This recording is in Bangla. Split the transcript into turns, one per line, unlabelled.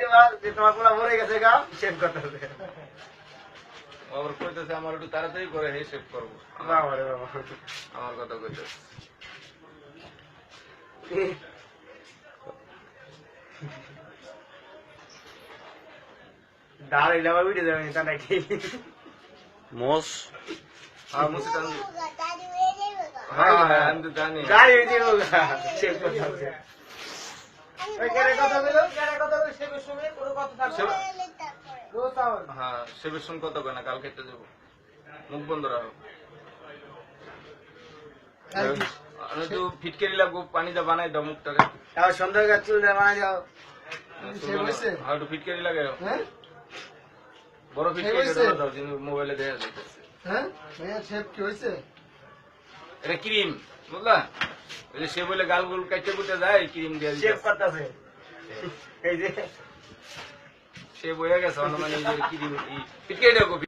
দিবা যে তোমার পোলা মরে গেছে গা শেভ করতেছে
আবার কইতেছে আমার একটু তাড়াতাড়ি করে হে সেভ করব।
বাবা রে বাবা।
আমার কথা কইতেছে।
দাঁড়াইলে আবার উঠে যাবে তা নাকি
মোষ
মুসি টান হ্যাঁ হ্যাঁ আমি তো জানি।
গাড়ি
হ্যাঁ সেবের শুন কত কয় না কাল খেতে যাব মুখ বন্ধ রাখো। আমি তো ফিটকেরি লাগবো পানি দা বানাই দাও মুখটাকে।
সন্ধ্যা গাছ চুল যাও
হ্যাঁ একটু ফিটকেরি লাগে
হ্যাঁ?
বড় ফিটকেরি দাও যিনি মোবাইলে দেখা
হ্যাঁ? ভাইয়া কি হয়েছে
এটা ক্রিম বুঝলা? ওই যে সে বলে গাল গুল কাটতে কুটে যায় ক্রিম দিয়ে
শেভ। করতেছে। এই যে।
সে বয়ে গেছে অনুমানে ক্রিম পিটকে দেখো